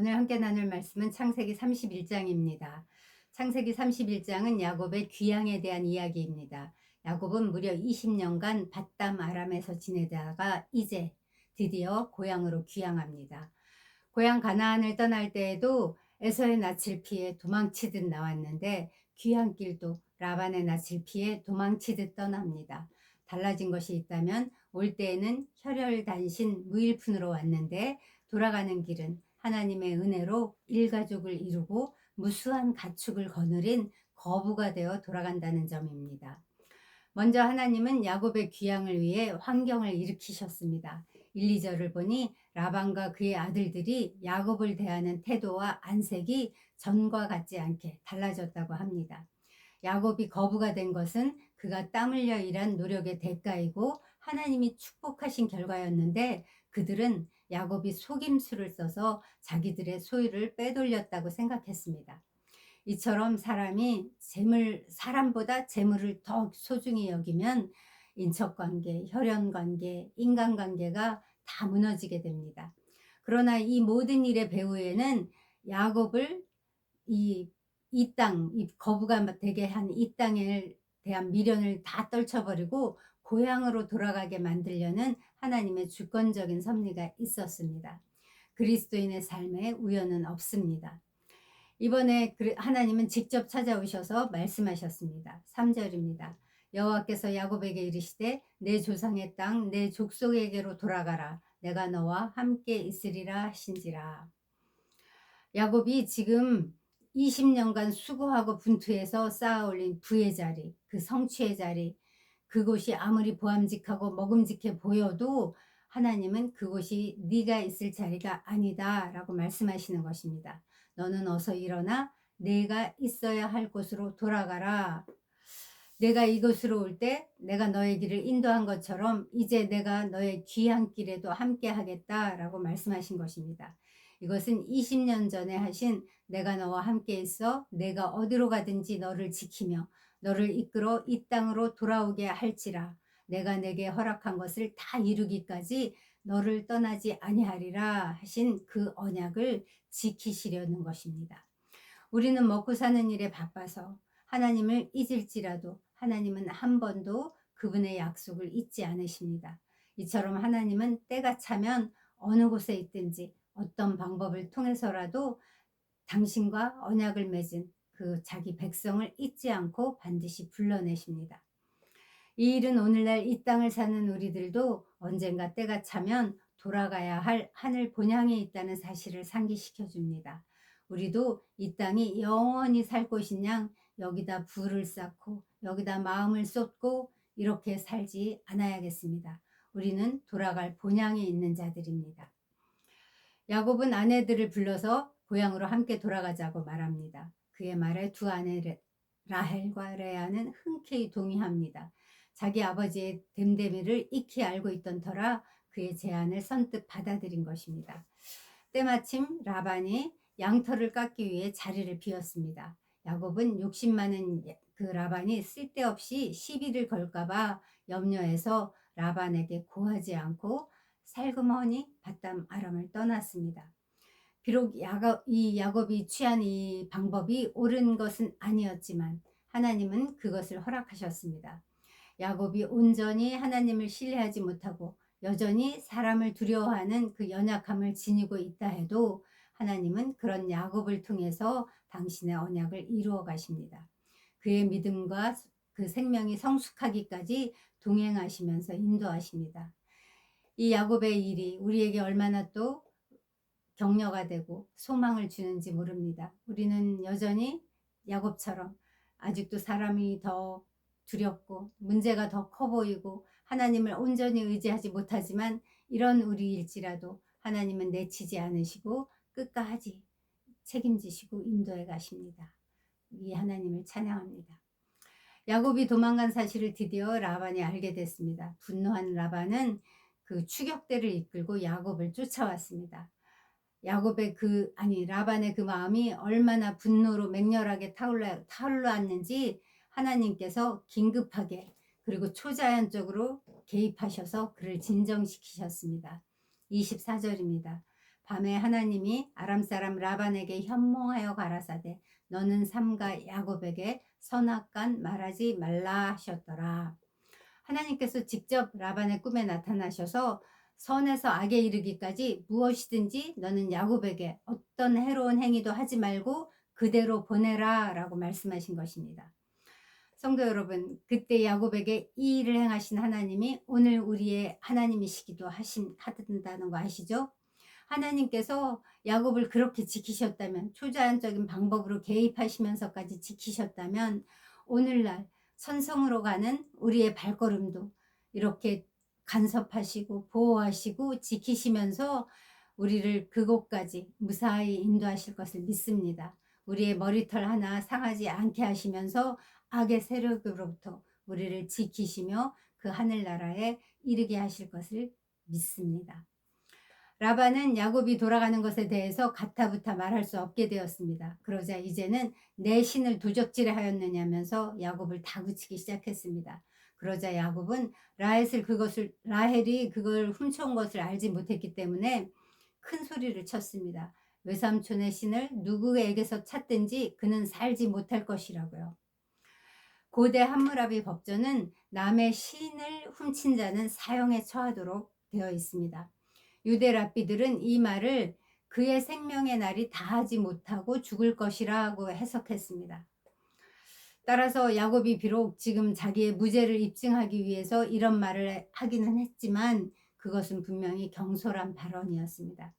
오늘 함께 나눌 말씀은 창세기 31장입니다. 창세기 31장은 야곱의 귀향에 대한 이야기입니다. 야곱은 무려 20년간 바담 아람에서 지내다가 이제 드디어 고향으로 귀향합니다. 고향 가나안을 떠날 때에도 에서의 낯을 피해 도망치듯 나왔는데 귀향길도 라반의 낯을 피해 도망치듯 떠납니다. 달라진 것이 있다면 올 때에는 혈혈단신 무일푼으로 왔는데 돌아가는 길은 하나님의 은혜로 일가족을 이루고 무수한 가축을 거느린 거부가 되어 돌아간다는 점입니다. 먼저 하나님은 야곱의 귀향을 위해 환경을 일으키셨습니다. 1, 2절을 보니 라반과 그의 아들들이 야곱을 대하는 태도와 안색이 전과 같지 않게 달라졌다고 합니다. 야곱이 거부가 된 것은 그가 땀 흘려 일한 노력의 대가이고 하나님이 축복하신 결과였는데 그들은 야곱이 속임수를 써서 자기들의 소유를 빼돌렸다고 생각했습니다. 이처럼 사람이 재물, 사람보다 재물을 더 소중히 여기면 인척관계, 혈연관계, 인간관계가 다 무너지게 됩니다. 그러나 이 모든 일의 배후에는 야곱을 이, 이 땅, 이 거부가 되게 한 이 땅에 대한 미련을 다 떨쳐버리고 고향으로 돌아가게 만들려는 하나님의 주권적인 섭리가 있었습니다. 그리스도인의 삶에 우연은 없습니다. 이번에 하나님은 직접 찾아오셔서 말씀하셨습니다. 3절입니다. 여호와께서 야곱에게 이르시되 내 조상의 땅 내 족속에게로 돌아가라 내가 너와 함께 있으리라 하신지라. 야곱이 지금 20년간 수고하고 분투해서 쌓아올린 부의 자리, 그 성취의 자리, 그곳이 아무리 보암직하고 먹음직해 보여도 하나님은 그곳이 네가 있을 자리가 아니다라고 말씀하시는 것입니다. 너는 어서 일어나 내가 있어야 할 곳으로 돌아가라. 내가 이곳으로 올 때 내가 너의 길을 인도한 것처럼 이제 내가 너의 귀한 길에도 함께 하겠다라고 말씀하신 것입니다. 이것은 20년 전에 하신 내가 너와 함께 있어 내가 어디로 가든지 너를 지키며 너를 이끌어 이 땅으로 돌아오게 할지라 내가 내게 허락한 것을 다 이루기까지 너를 떠나지 아니하리라 하신 그 언약을 지키시려는 것입니다. 우리는 먹고 사는 일에 바빠서 하나님을 잊을지라도 하나님은 한 번도 그분의 약속을 잊지 않으십니다. 이처럼 하나님은 때가 차면 어느 곳에 있든지 어떤 방법을 통해서라도 당신과 언약을 맺은 그 자기 백성을 잊지 않고 반드시 불러내십니다. 이 일은 오늘날 이 땅을 사는 우리들도 언젠가 때가 차면 돌아가야 할 하늘 본향에 있다는 사실을 상기시켜 줍니다. 우리도 이 땅이 영원히 살 곳인 양 여기다 불을 쌓고 여기다 마음을 쏟고 이렇게 살지 않아야겠습니다. 우리는 돌아갈 본향에 있는 자들입니다. 야곱은 아내들을 불러서 고향으로 함께 돌아가자고 말합니다. 그의 말에 두 아내 라헬과 레아는 흔쾌히 동의합니다. 자기 아버지의 됨됨이를 익히 알고 있던 터라 그의 제안을 선뜻 받아들인 것입니다. 때마침 라반이 양털을 깎기 위해 자리를 비웠습니다. 야곱은 욕심 많은 그 라반이 쓸데없이 시비를 걸까봐 염려해서 라반에게 고하지 않고 살그머니 바담 아람을 떠났습니다. 비록 야곱, 이 야곱이 취한 이 방법이 옳은 것은 아니었지만 하나님은 그것을 허락하셨습니다. 야곱이 온전히 하나님을 신뢰하지 못하고 여전히 사람을 두려워하는 그 연약함을 지니고 있다 해도 하나님은 그런 야곱을 통해서 당신의 언약을 이루어 가십니다. 그의 믿음과 그 생명이 성숙하기까지 동행하시면서 인도하십니다. 이 야곱의 일이 우리에게 얼마나 또 격려가 되고 소망을 주는지 모릅니다. 우리는 여전히 야곱처럼 아직도 사람이 더 두렵고 문제가 더 커 보이고 하나님을 온전히 의지하지 못하지만 이런 우리일지라도 하나님은 내치지 않으시고 끝까지 책임지시고 인도해 가십니다. 이 하나님을 찬양합니다. 야곱이 도망간 사실을 드디어 라반이 알게 됐습니다. 분노한 라반은 그 추격대를 이끌고 야곱을 쫓아왔습니다. 야곱의 그 아니 라반의 그 마음이 얼마나 분노로 맹렬하게 타올라 타올랐는지 하나님께서 긴급하게 그리고 초자연적으로 개입하셔서 그를 진정시키셨습니다. 24절입니다. 밤에 하나님이 아람 사람 라반에게 현몽하여 가라사대 너는 삼가 야곱에게 선악간 말하지 말라 하셨더라. 하나님께서 직접 라반의 꿈에 나타나셔서 선에서 악에 이르기까지 무엇이든지 너는 야곱에게 어떤 해로운 행위도 하지 말고 그대로 보내라 라고 말씀하신 것입니다. 성도 여러분, 그때 야곱에게 이 일을 행하신 하나님이 오늘 우리의 하나님이시기도 하신, 하든다는 거 아시죠? 하나님께서 야곱을 그렇게 지키셨다면, 초자연적인 방법으로 개입하시면서까지 지키셨다면, 오늘날 선성으로 가는 우리의 발걸음도 이렇게 간섭하시고 보호하시고 지키시면서 우리를 그곳까지 무사히 인도하실 것을 믿습니다. 우리의 머리털 하나 상하지 않게 하시면서 악의 세력으로부터 우리를 지키시며 그 하늘나라에 이르게 하실 것을 믿습니다. 라반은 야곱이 돌아가는 것에 대해서 가타부타 말할 수 없게 되었습니다. 그러자 이제는 내 신을 도적질해 하였느냐면서 야곱을 다그치기 시작했습니다. 그러자 야곱은 라헬을 그것을 라헬이 그걸 훔쳐온 것을 알지 못했기 때문에 큰 소리를 쳤습니다. 외삼촌의 신을 누구에게서 찾든지 그는 살지 못할 것이라고요. 고대 함무라비 법전은 남의 신을 훔친 자는 사형에 처하도록 되어 있습니다. 유대 랍비들은 이 말을 그의 생명의 날이 다하지 못하고 죽을 것이라고 해석했습니다. 따라서 야곱이 비록 지금 자기의 무죄를 입증하기 위해서 이런 말을 하기는 했지만 그것은 분명히 경솔한 발언이었습니다.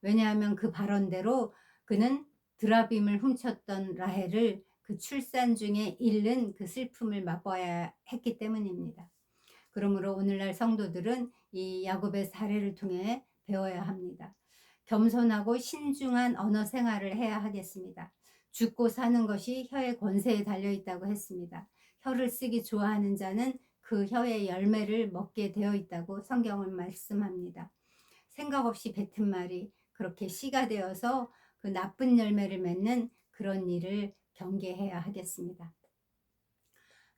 왜냐하면 그 발언대로 그는 드라빔을 훔쳤던 라헬을 그 출산 중에 잃는 그 슬픔을 맛봐야 했기 때문입니다. 그러므로 오늘날 성도들은 이 야곱의 사례를 통해 배워야 합니다. 겸손하고 신중한 언어 생활을 해야 하겠습니다. 죽고 사는 것이 혀의 권세에 달려 있다고 했습니다. 혀를 쓰기 좋아하는 자는 그 혀의 열매를 먹게 되어 있다고 성경은 말씀합니다. 생각 없이 뱉은 말이 그렇게 씨가 되어서 그 나쁜 열매를 맺는 그런 일을 경계해야 하겠습니다.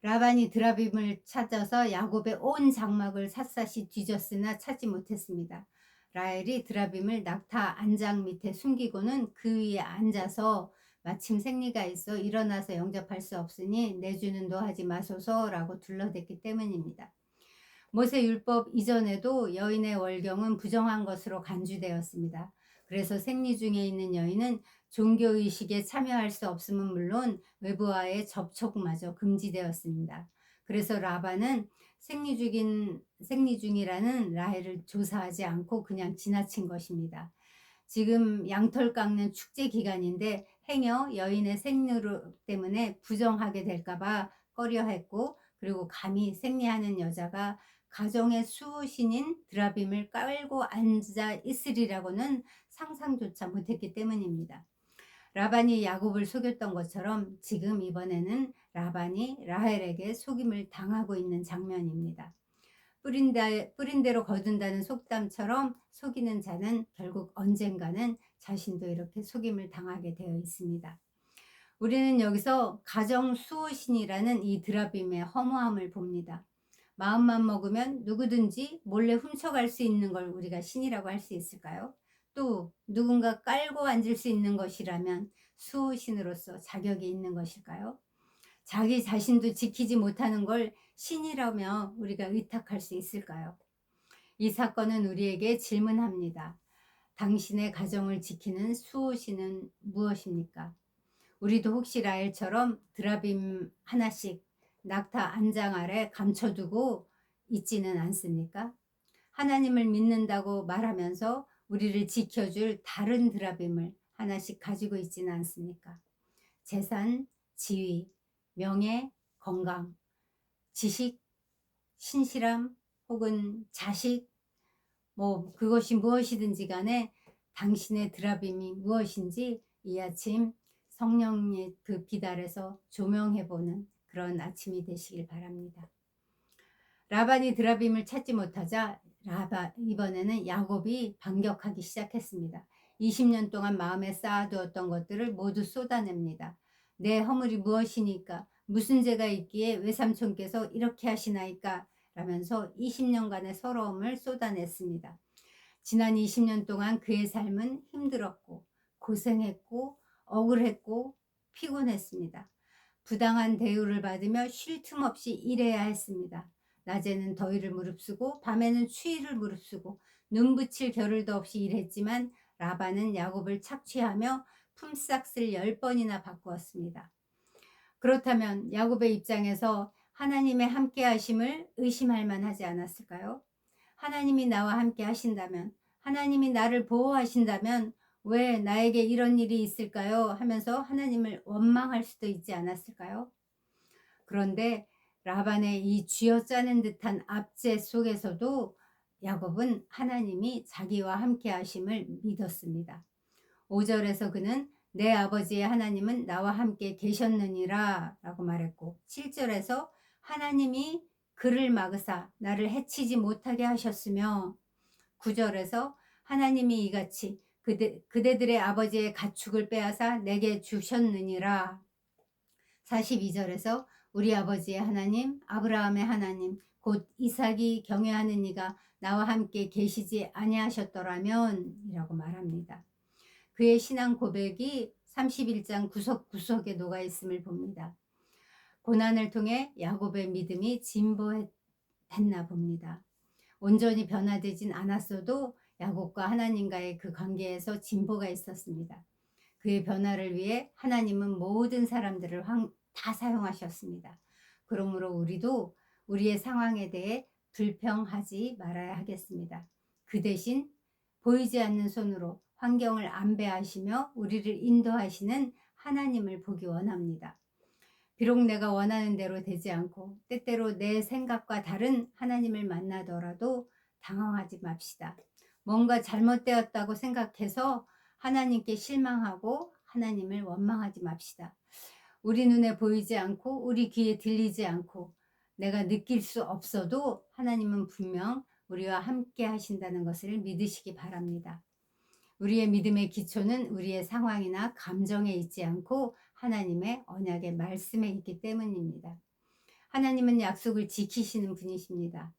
라반이 드라빔을 찾아서 야곱의 온 장막을 샅샅이 뒤졌으나 찾지 못했습니다. 라헬이 드라빔을 낙타 안장 밑에 숨기고는 그 위에 앉아서 마침 생리가 있어 일어나서 영접할 수 없으니 내주는 노하지 마소서라고 둘러댔기 때문입니다. 모세 율법 이전에도 여인의 월경은 부정한 것으로 간주되었습니다. 그래서 생리 중에 있는 여인은 종교의식에 참여할 수 없음은 물론 외부와의 접촉마저 금지되었습니다. 그래서 라반은 생리 중인 생리 중이라는 라헬을 조사하지 않고 그냥 지나친 것입니다. 지금 양털 깎는 축제 기간인데 행여 여인의 생리 때문에 부정하게 될까봐 꺼려했고 그리고 감히 생리하는 여자가 가정의 수호신인 드라빔을 깔고 앉아 있으리라고는 상상조차 못했기 때문입니다. 라반이 야곱을 속였던 것처럼 지금 이번에는 라반이 라헬에게 속임을 당하고 있는 장면입니다. 뿌린, 데, 뿌린 대로 거둔다는 속담처럼 속이는 자는 결국 언젠가는 자신도 이렇게 속임을 당하게 되어 있습니다. 우리는 여기서 가정 수호신이라는 이 드라빔의 허무함을 봅니다. 마음만 먹으면 누구든지 몰래 훔쳐갈 수 있는 걸 우리가 신이라고 할 수 있을까요? 또 누군가 깔고 앉을 수 있는 것이라면 수호신으로서 자격이 있는 것일까요? 자기 자신도 지키지 못하는 걸 신이라며 우리가 의탁할 수 있을까요? 이 사건은 우리에게 질문합니다. 당신의 가정을 지키는 수호신은 무엇입니까? 우리도 혹시 라엘처럼 드라빔 하나씩 낙타 안장 아래 감춰두고 있지는 않습니까? 하나님을 믿는다고 말하면서 우리를 지켜줄 다른 드라빔을 하나씩 가지고 있지는 않습니까? 재산, 지위, 명예, 건강, 지식, 신실함 혹은 자식 뭐 그것이 무엇이든지 간에 당신의 드라빔이 무엇인지 이 아침 성령의 그빛 아래서 조명해 보는 그런 아침이 되시길 바랍니다. 라반이 드라빔을 찾지 못하자 라바 이번에는 야곱이 반격하기 시작했습니다. 20년 동안 마음에 쌓아두었던 것들을 모두 쏟아냅니다. 내 허물이 무엇이니까 무슨 죄가 있기에 외삼촌께서 이렇게 하시나이까 라면서 20년간의 서러움을 쏟아냈습니다. 지난 20년 동안 그의 삶은 힘들었고 고생했고 억울했고 피곤했습니다. 부당한 대우를 받으며 쉴 틈 없이 일해야 했습니다. 낮에는 더위를 무릅쓰고 밤에는 추위를 무릅쓰고 눈 붙일 겨를도 없이 일했지만 라반은 야곱을 착취하며 품삯을 열 번이나 바꾸었습니다. 그렇다면 야곱의 입장에서 하나님의 함께 하심을 의심할 만하지 않았을까요? 하나님이 나와 함께 하신다면, 하나님이 나를 보호하신다면 왜 나에게 이런 일이 있을까요? 하면서 하나님을 원망할 수도 있지 않았을까요? 그런데 라반의 이 쥐어짜는 듯한 압제 속에서도 야곱은 하나님이 자기와 함께 하심을 믿었습니다. 5절에서 그는 내 아버지의 하나님은 나와 함께 계셨느니라 라고 말했고 7절에서 하나님이 그를 막으사 나를 해치지 못하게 하셨으며 9절에서 하나님이 이같이 그대, 그대들의 아버지의 가축을 빼앗아 내게 주셨느니라 42절에서 우리 아버지의 하나님 아브라함의 하나님 곧 이삭이 경외하는 이가 나와 함께 계시지 아니하셨더라면 이라고 말합니다. 그의 신앙 고백이 31장 구석구석에 녹아 있음을 봅니다. 고난을 통해 야곱의 믿음이 진보했나 봅니다. 온전히 변화되진 않았어도 야곱과 하나님과의 그 관계에서 진보가 있었습니다. 그의 변화를 위해 하나님은 모든 사람들을 다 사용하셨습니다. 그러므로 우리도 우리의 상황에 대해 불평하지 말아야 하겠습니다. 그 대신 보이지 않는 손으로 환경을 안배하시며 우리를 인도하시는 하나님을 보기 원합니다. 비록 내가 원하는 대로 되지 않고 때때로 내 생각과 다른 하나님을 만나더라도 당황하지 맙시다. 뭔가 잘못되었다고 생각해서 하나님께 실망하고 하나님을 원망하지 맙시다. 우리 눈에 보이지 않고 우리 귀에 들리지 않고 내가 느낄 수 없어도 하나님은 분명 우리와 함께 하신다는 것을 믿으시기 바랍니다. 우리의 믿음의 기초는 우리의 상황이나 감정에 있지 않고 하나님의 언약의 말씀에 있기 때문입니다. 하나님은 약속을 지키시는 분이십니다.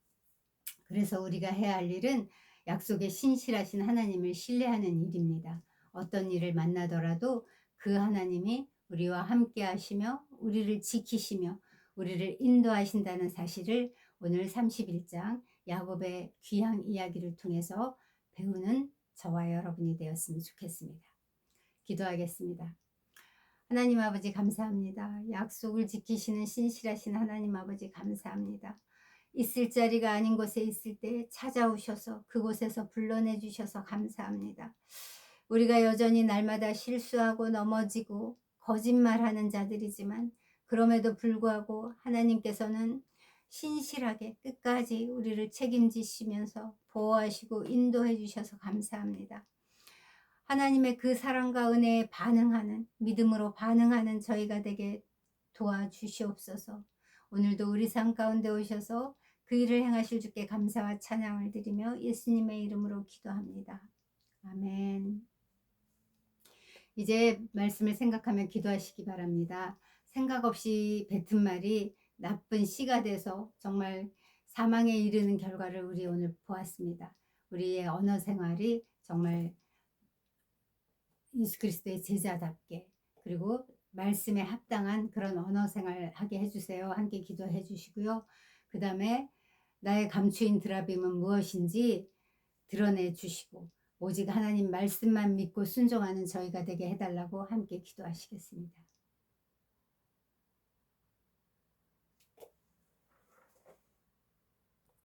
그래서 우리가 해야 할 일은 약속에 신실하신 하나님을 신뢰하는 일입니다. 어떤 일을 만나더라도 그 하나님이 우리와 함께 하시며 우리를 지키시며 우리를 인도하신다는 사실을 오늘 31장 야곱의 귀향 이야기를 통해서 배우는 저와 여러분이 되었으면 좋겠습니다. 기도하겠습니다. 하나님 아버지 감사합니다. 약속을 지키시는 신실하신 하나님 아버지 감사합니다. 있을 자리가 아닌 곳에 있을 때 찾아오셔서 그곳에서 불러내 주셔서 감사합니다. 우리가 여전히 날마다 실수하고 넘어지고 거짓말하는 자들이지만 그럼에도 불구하고 하나님께서는 신실하게 끝까지 우리를 책임지시면서 보호하시고 인도해 주셔서 감사합니다. 하나님의 그 사랑과 은혜에 반응하는 믿음으로 반응하는 저희가 되게 도와주시옵소서. 오늘도 우리 삶 가운데 오셔서 그 일을 행하실 주께 감사와 찬양을 드리며 예수님의 이름으로 기도합니다. 아멘. 이제 말씀을 생각하며 기도하시기 바랍니다. 생각 없이 뱉은 말이 나쁜 씨가 돼서 정말 사망에 이르는 결과를 우리 오늘 보았습니다. 우리의 언어 생활이 정말 예수 그리스도의 제자답게 그리고 말씀에 합당한 그런 언어 생활 하게 해주세요. 함께 기도해 주시고요. 그 다음에 나의 감추인 드라빔은 무엇인지 드러내 주시고 오직 하나님 말씀만 믿고 순종하는 저희가 되게 해달라고 함께 기도하시겠습니다.